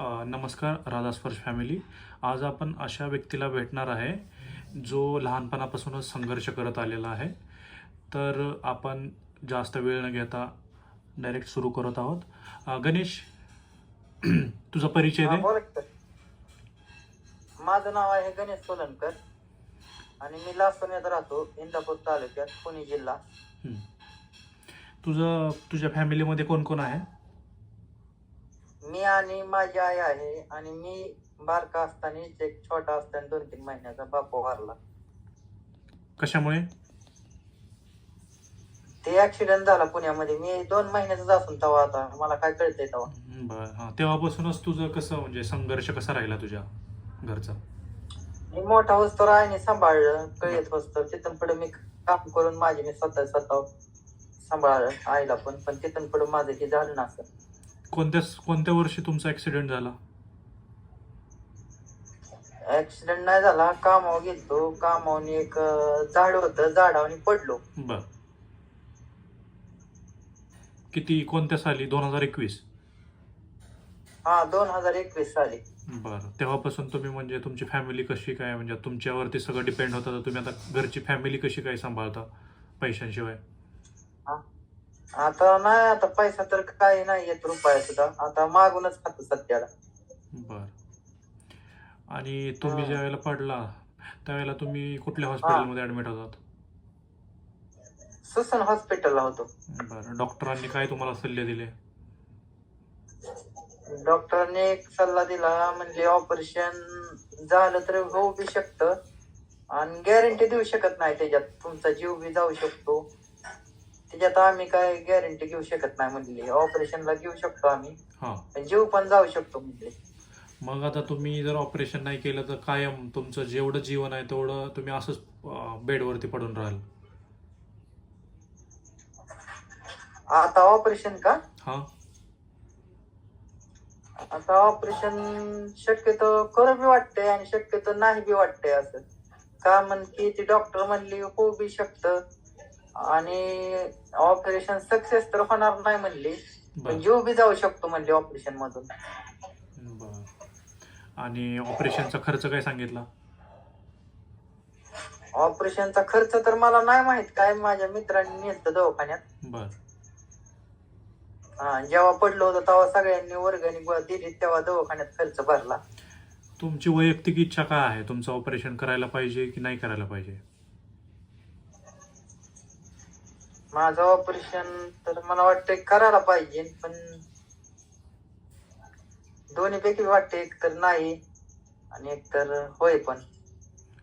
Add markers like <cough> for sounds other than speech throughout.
नमस्कार राधा स्पर्श फॅमिली आज आपण अशा व्यक्तीला भेटणार आहे जो लहानपणापासूनच संघर्ष करत आलेला आहे. तर आपण जास्त वेळ न घेता डायरेक्ट सुरू करत आहोत. गणेश <clears throat> तुझा परिचय दे. माझं नाव आहे गणेश सोलनकर आणि मी लासोन्यात राहतो इंदापूर तालुक्यात पुणे जिल्हा. तुझं तुझ्या फॅमिलीमध्ये कोण कोण आहे? मी आणि माझी आई आहे आणि मी बारका असताना एक छोटा असताना दोन तीन महिन्याचा बापू वारला. कशामुळे? ते ऍक्सिडेंट झाला पुण्यामध्ये. मी दोन महिन्याचा असून तेव्हा आता. मला काय कळतंय तेव्हा बरं हां. तेव्हापासूनच तुझं कसं म्हणजे संघर्ष कसा राहिला तुझ्या घरचा? मी मोठा वस्तू आईने सांभाळलं कळत वस्तू तिथून पुढे मी काम करून माझी मी स्वतः स्वतः सांभाळलं आईला पण. पण तिथून पुढे माझं हे झालं ना असं कोणत्या कोणत्या वर्षी तुमचा ॲक्सिडेंट झाला? ऍक्सिडेंट नाही झाला. कामावर गेलतो. कामावर एक झाड होतं. झाडावर पडलो. बर. किती कोणत्या साली? दोन हजार एकवीस? हा दोन हजार एकवीस साली. बरं. तेव्हापासून तुम्ही म्हणजे तुमची फॅमिली कशी काय? म्हणजे तुमच्यावरती सगळं डिपेंड होतं. तर तुम्ही आता घरची फॅमिली कशी काय सांभाळता पैशांशिवाय? आता नाही आता पैसा तर काही नाही येत रुपया सुद्धा. आता मागूनच खातो सध्याला. बर. आणि तुम्ही. ज्या वेळेला पडला त्यावेळेला तुम्ही कुठल्या हॉस्पिटलमध्ये ऍडमिट होतात सुसन हॉस्पिटलला होतो. बरं. डॉक्टरांनी काय तुम्हाला सल्ले दिले? डॉक्टरने एक सल्ला दिला म्हणजे ऑपरेशन झालं तर होऊ बी शकतं. आणि गॅरंटी देऊ शकत नाही त्याच्यात. तुमचा जीव बी जाऊ शकतो. त्याच्यात आम्ही काय गॅरंटी घेऊ शकत नाही म्हणले. ऑपरेशनला घेऊ शकतो आम्ही. हां. पण जीव पण जाऊ शकतो म्हणले. मग आता तुम्ही जर ऑपरेशन नाही केलं तर कायम तुमचं जेवढं जीवन आहे तेवढं तुम्ही असंच अं, बेडवरती पडून राहाल. आता ऑपरेशन का? हां. आता ऑपरेशन शक्यतो करू बी वाटतंय आणि शक्यतो नाही बी वाटतंय असं. का म्हण की ती डॉक्टर म्हणली होऊ बी शकतं. आणि ऑपरेशन सक्सेस तर होणार नाही म्हणली. पण बरं. जीव बी जाऊ शकतो म्हणली ऑपरेशन मधून. बर. आणि ऑपरेशनचा खर्च काय सांगितला? ऑपरेशनचा खर्च तर मला नाही माहीत. काय माझ्या मित्रांनी नेलं दवाखान्यात. बर. हा, जेव्हा पडलो होतो तेव्हा सगळ्यांनी वर्गणी ब- दिली तेव्हा दवाखान्यात खर्च भरला. तुमची वैयक्तिक इच्छा काय आहे? तुमचं ऑपरेशन करायला पाहिजे की नाही करायला पाहिजे? माझं ऑपरेशन तर मला वाटतं करायला पाहिजे पण दोन्ही पैकी वाटते एक तर नाही आणि एक तर होय पण.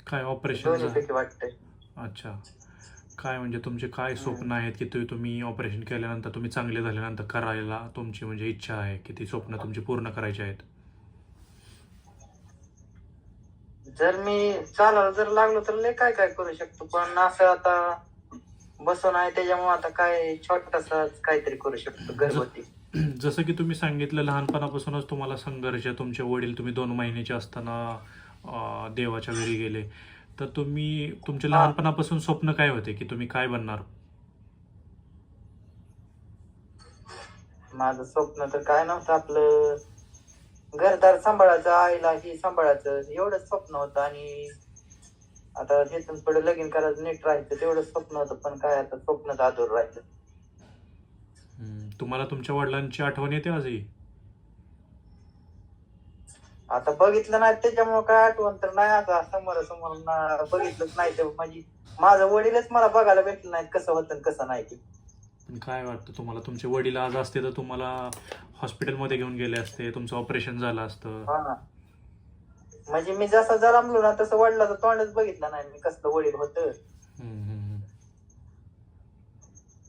काय दोन्ही ऑपरेशन पैकी वाटतंय. अच्छा. काय म्हणजे तुमचे काय स्वप्न आहेत की ते तुम्ही ऑपरेशन केल्यानंतर तुम्ही चांगले झाल्यानंतर करायला तुमची म्हणजे इच्छा आहे की ती स्वप्न तुमची पूर्ण करायची आहेत? जर मी चालायला जर लागलो तर लय काय काय करू शकतो पण असं आता बसून आहे त्याच्यामुळे आता काय छोटासा काहीतरी करू शकतो घरगुती. जसं की तुम्ही सांगितलं लहानपणापासूनच तुम्हाला संघर्ष तुमचे वडील तुम्ही दोन महिन्याचे असताना अं, देवाच्या घरी गेले. तर तुम्ही तुमच्या हा. लहानपणापासून स्वप्न काय होते की तुम्ही काय बनणार? माझं स्वप्न तर काय नव्हतं आपलं घरदार सांभाळायचं आईला ही सांभाळायचं एवढंच स्वप्न होतं आणि आता तिथून पुढे लगीन करायचं नीट राहायचं तेवढं स्वप्न होतं पण काय आता स्वप्नच अधूर राहायचं. हम्म, तुम्हाला तुमच्या वडिलांची आठवण येते आजही? आता बघितलं नाही त्याच्यामुळे काय आठवण तर नाही आता समोर समोर बघितलंच नाही ते म्हणजे माझं वडीलच मला बघायला भेटलं नाही कसं होतं आणि कसं नाही ते. पण काय वाटतं तुम्हाला तुमचे वडील आज असते तर तुम्हाला हॉस्पिटलमध्ये घेऊन गेले असते तुमचं ऑपरेशन झालं असतं. हा. म्हणजे मी जसं जर रमलो ना तसं वडिलाचं तोंडच बघितलं नाही मी कसलं वडील होतं.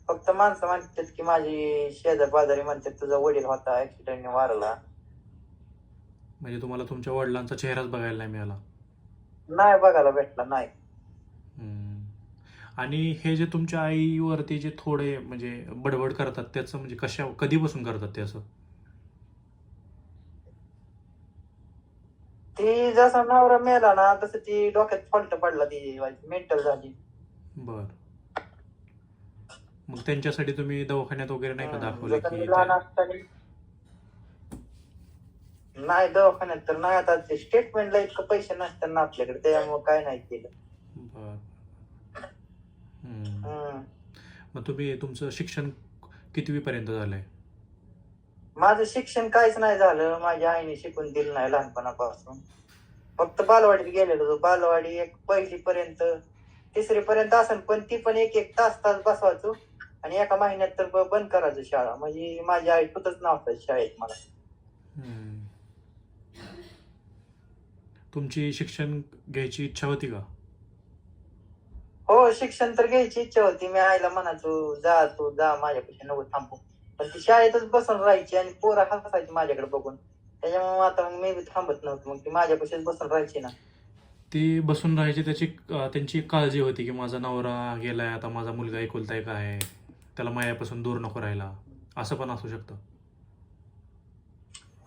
फक्त माणसं म्हणतात की माझी शेजार बाजारी म्हणतात तुझा वडील होता ऍक्सिडेंटने वारला. म्हणजे तुम्हाला तुमच्या वडिलांचा चेहराच बघायला नाही मिळाला? नाही बघायला भेटला नाही. आणि हे जे तुमच्या आईवरती जे थोडे म्हणजे बडबड करतात त्याचं म्हणजे कशा कधीपासून करतात ते ती जसा नवरा मेला ना तसं ती डोक्यात फॉल्ट पडला ती मेंटल झाली बर मग त्यांच्यासाठी तुम्ही दवाखान्यात वगैरे नाही का. दाखवलं की लहान असताना नाही दवाखान्यात तर नाही आता ते स्टेटमेंटला इतकं पैसे नसतात ना आपल्याकडे त्याच्यामुळे काय नाही केलं बर हम्म. हम्म. मग तुम्ही तुमचं शिक्षण कितवी पर्यंत झालंय माझं शिक्षण काहीच नाही झालं. माझ्या आईने शिकून दिलं नाही लहानपणापासून. फक्त बालवाडीत गेलेलो होतो. बालवाडी एक पहिली पर्यंत तिसरी पर्यंत असेल पण ती पण एक एक तास तास बसवायचो. आणि एका महिन्यात तर बंद करायचं शाळा. म्हणजे माझी आई कुठंच नव्हतं शाळेत मला. तुमची शिक्षण घ्यायची इच्छा होती का? हो शिक्षण तर घ्यायची इच्छा होती. मी आईला म्हणायचो जा तू जा माझ्यापाशी नको थांबू. पण ती शाळेतच बसून राहायची आणि पोरं हसायची माझ्याकडे बघून. त्याच्यामुळे आता मग मी बी थांबत नव्हतो. मग ती माझ्यापाशीच बसून राहायची ना. ती बसून राहायची त्याची अं, त्यांची काळजी होती की माझा नवरा गेलाय आता माझा मुलगा एकुलता एक आहे. त्याला मायापासून दूर नको राहायला. असं पण असू शकतं.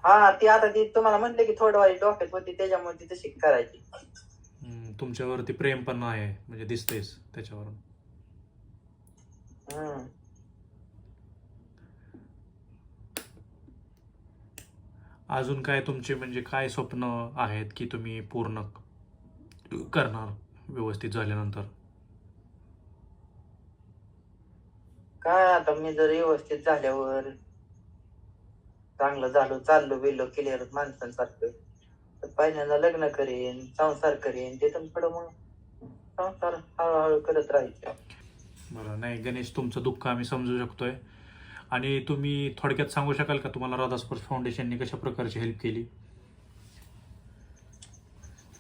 हा ती आता ती तुम्हाला म्हणले की थोडं वारी डोक्यात होती त्याच्यामुळे ती तशी करायची. हम्म, तुमच्यावरती प्रेम पण आहे म्हणजे दिसतेच त्याच्यावरून. हम्म. अजून काय तुमचे म्हणजे काय स्वप्न आहेत की तुम्ही पूर्ण करणार व्यवस्थित झाल्यानंतर? काय आता मी जर व्यवस्थित झाल्यावर चांगलं झालो चाललो बिल्लो क्लिअर माणसांसारखं तर पहिल्यांदा लग्न करेन संसार करेन तिथून पुढं मग संसार हळूहळू करत राहायचं. बरं नाही गणेश तुमचं दुःख आम्ही समजू शकतोय. आणि तुम्ही थोडक्यात सांगू शकाल का तुम्हाला राधा स्पर्श फाउंडेशनने कशा प्रकारची हेल्प केली?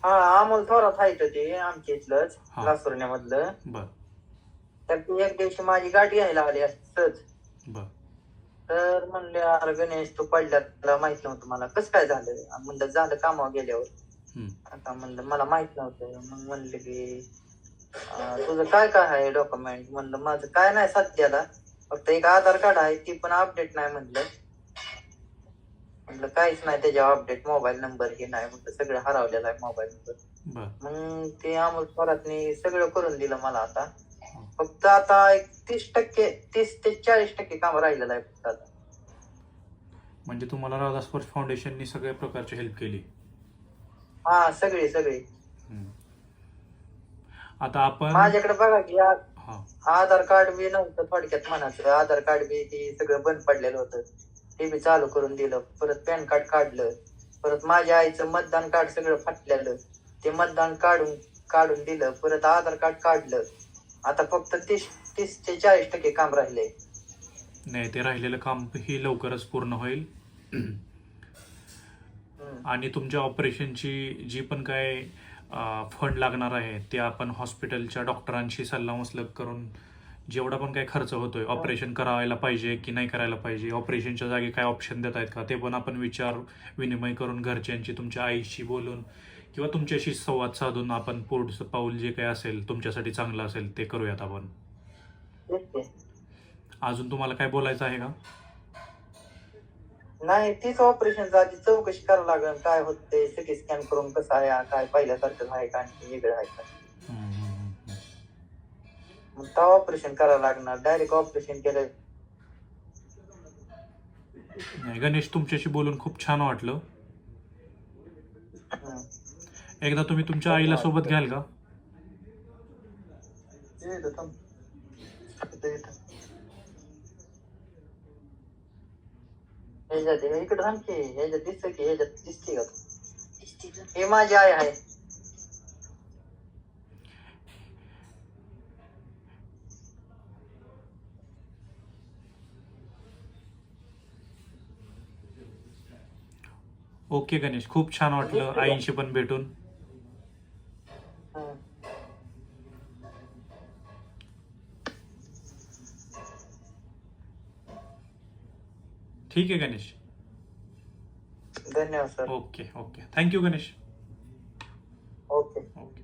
हा अमोल थोरात आहे तर ते आमच्या इथलंच हा. लासुर्ण्यामधलं. बर. तर ती एक दिवशी माझी गाडी घ्यायला आली असतच. बर. तर म्हणले अरे गणेश तू पडल्या तुला माहीत नव्हतं मला. कसं काय झालं? म्हणलं झालं कामावर गेल्यावर. हम्म. आता म्हणलं मला माहीत नव्हतं. मग म्हणले की अं, तुझं काय काय आहे डॉक्युमेंट? म्हणलं माझं काय नाही सध्याला. फक्त एक आधार कार्ड आहे ती पण अपडेट नाही म्हणलं. म्हणलं काहीच नाही त्याच्यावर अपडेट मोबाईल नंबर हे नाही म्हणलं सगळं हरवलेलं आहे मोबाईल नंबर बर. मग ते अमोल थोरातनी सगळं करून दिलं मला आता. फक्त आता एक तीस टक्के तीस ते चाळीस टक्के काम राहिलेलं आहे फक्त आता. म्हणजे तुम्हाला राधा स्पर्श फाउंडेशनने सगळ्या प्रकारची हेल्प केली. हा सगळे सगळे. आता आपण माझ्याकडे बघा की आधार कार्ड बी नव्हतं थोडक्यात म्हणायचं. आधार कार्ड बी ते सगळं बंद पडलेलं होतं. ते बी चालू करून दिलं. परत पॅन कार्ड काढलं. परत माझ्या आईचं मतदान कार्ड सगळं फाटलेलं. ते मतदान काढून काढून दिलं. परत आधार कार्ड काढलं. आता फक्त तीस तीस ते चाळीस टक्के काम राहिले नाही ते राहिलेलं काम ही लवकरच पूर्ण होईल. आणि तुमच्या ऑपरेशनची जी पण काय फंड लागणार आहे ते आपण हॉस्पिटलच्या डॉक्टरांशी सल्लामसलत करून जेवढा पण काय खर्च होतोय ऑपरेशन करायला पाहिजे की नाही करायला पाहिजे ऑपरेशनच्या जागी काय ऑप्शन देत आहेत का ते पण आपण विचार विनिमय करून घरच्यांची तुमच्या आईशी बोलून किंवा तुमच्याशी संवाद साधून आपण पुढचं पाऊल जे काय असेल तुमच्यासाठी चांगलं असेल ते करूयात आपण. अजून तुम्हाला काय बोलायचं आहे का नाही तीच ऑपरेशन आधी चौकशी करावं लागेल काय होते सिटी स्कॅन करून कसं आहे काय पहिल्यासारखं आहे का आणखी वेगळं आहे का. मग तेव्हा ऑपरेशन करावं लागणार डायरेक्ट ऑपरेशन केलं नाही गणेश तुमच्याशी बोलून खूप छान वाटलं. एकदा तुम्ही तुमच्या आईला सोबत घ्याल का ये इथं थांब. इथं, इथं. ह्याच्यात ये, इकडं थांब की ह्याच्यात दिसत की ह्याच्यात दिसते का तू? हे माझी आई आहे ओके गणेश खूप छान वाटलं आईंशी पण भेटून. ठीक आहे गणेश. धन्यवाद sir. Okay okay. Thank you Ganesh. Okay. Okay.